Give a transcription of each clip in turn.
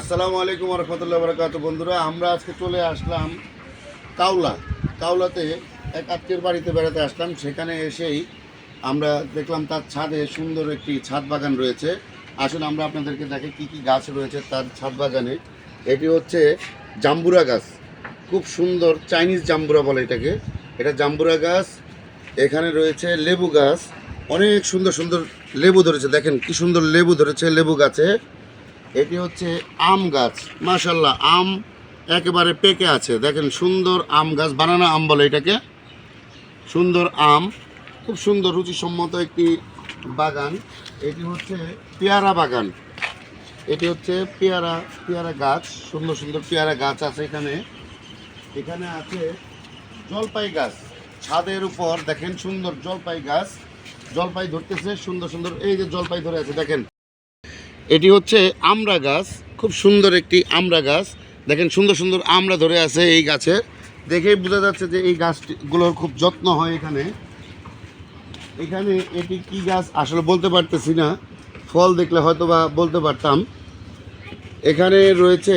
আসসালামু আলাইকুম রহমতুল্লাহ বরকাত বন্ধুরা, আমরা আজকে চলে আসলাম কাউলা কাউলাতে এক আত্মীয়র বাড়িতে বেড়াতে আসলাম। সেখানে এসেই আমরা দেখলাম তার ছাদে সুন্দর একটি ছাদ বাগান রয়েছে। আসুন, আমরা আপনাদেরকে দেখে কি কি গাছ রয়েছে তার ছাদ বাগানে। এটি হচ্ছে জাম্বুরা গাছ। খুব সুন্দর চাইনিজ জাম্বুরা বলে এটাকে। এটা জাম্বুরা গাছ। এখানে রয়েছে লেবু গাছ। অনেক সুন্দর সুন্দর লেবু ধরেছে। দেখেন কি সুন্দর লেবু ধরেছে লেবু গাছে। এটি হচ্ছে আম গাছ। মাশাল্লাহ আম একেবারে পেকে আছে। দেখেন সুন্দর আম গাছ, বানানা আম বলে এটাকে। সুন্দর আম, খুব সুন্দর রুচিসম্মত একটি বাগান। এটি হচ্ছে পেয়ারা বাগান। এটি হচ্ছে পেয়ারা পেয়ারা গাছ, সুন্দর সুন্দর পেয়ারা গাছ আছে এখানে। এখানে আছে জলপাই গাছ। ছাদের উপর দেখেন সুন্দর জলপাই গাছ। জলপাই ধরতেছে, সুন্দর সুন্দর এই যে জলপাই ধরে আছে, দেখেন। এটি হচ্ছে আমড়া গাছ, খুব সুন্দর একটি আমড়া গাছ। দেখেন সুন্দর সুন্দর আমড়া ধরে আছে এই গাছে। দেখেই বোঝা যাচ্ছে যে এই গাছগুলোর খুব যত্ন হয় এখানে। এখানে এটি কি গাছ আসলে বলতে পারতেছি না। ফল দেখলে হয়তো বা বলতে পারতাম। এখানে রয়েছে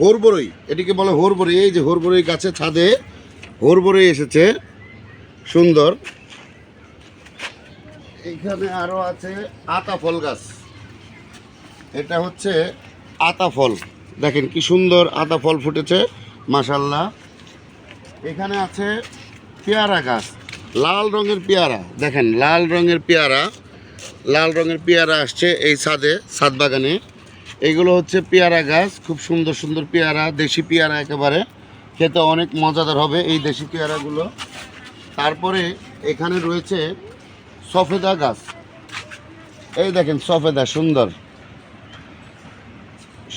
হোরবরই। এটিকে বলে হোরবরই। এই যে হোরবরই গাছে ছাদে হোরবরই এসেছে। সুন্দর। এখানে আরও আছে আতা ফল গাছ। এটা হচ্ছে আতা ফল। দেখেন কি সুন্দর আতা ফল ফুটেছে মাসাল্লাহ এখানে আছে পেয়ারা গাছ, লাল রঙের পেয়ারা। দেখেন, লাল রঙের পেয়ারা, লাল রঙের পেয়ারা আসছে এই ছাদে, ছাদ বাগানে। এগুলো হচ্ছে পেয়ারা গাছ, খুব সুন্দর সুন্দর পেয়ারা, দেশি পেয়ারা একেবারে। খেতে অনেক মজাদার হবে এই দেশি পেয়ারাগুলো। তারপরে এখানে রয়েছে সফেদা গাছ। এই দেখেন, সফেদা, সুন্দর।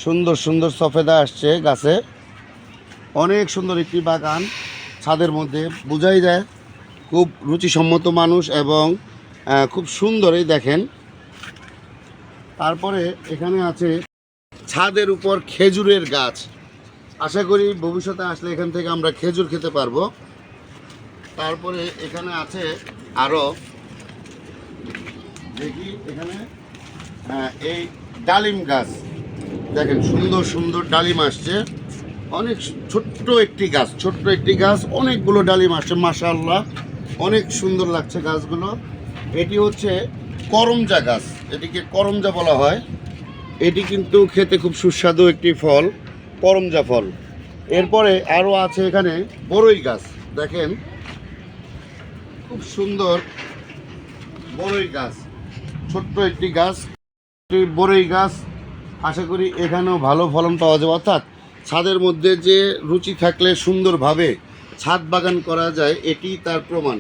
সুন্দর সুন্দর সফেদা আসছে গাছে। অনেক সুন্দর একটি বাগান ছাদের মধ্যে। বোঝাই যায়, খুব রুচিসম্মত মানুষ এবং খুব সুন্দরই দেখেন। তারপরে এখানে আছে ছাদের উপর খেজুরের গাছ। আশা করি ভবিষ্যতে আসলে এখান থেকে আমরা খেজুর খেতে পারব। তারপরে এখানে আছে আরও দেখি এখানে এই ডালিম গাছ। দেখেন, সুন্দর সুন্দর ডালিম আসছে। অনেক ছোট্ট একটি গাছ, ছোট্ট একটি গাছ, অনেকগুলো ডালিম আসছে, মাশাআল্লাহ। অনেক সুন্দর লাগছে গাছগুলো। এটি হচ্ছে করমজা গাছ, এটিকে করমজা বলা হয়। এটি কিন্তু খেতে খুব সুস্বাদু একটি ফল, করমজা ফল। এরপরে আরও আছে এখানে বড়ই গাছ, দেখেন। খুব সুন্দর বড়ই গাছ, ছোট্ট একটি গাছ বড়ই গাছ। আশা করি এখানেও ভালো ফলন পাওয়া যাবে। অর্থাৎ ছাদের মধ্যে যে রুচি থাকলে সুন্দরভাবে ছাদ বাগান করা যায়, এটি তার প্রমাণ।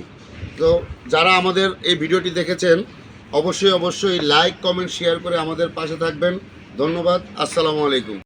তো যারা আমাদের এই ভিডিওটি দেখেছেন, অবশ্যই অবশ্যই লাইক, কমেন্ট, শেয়ার করে আমাদের পাশে থাকবেন। ধন্যবাদ, আসসালামু আলাইকুম।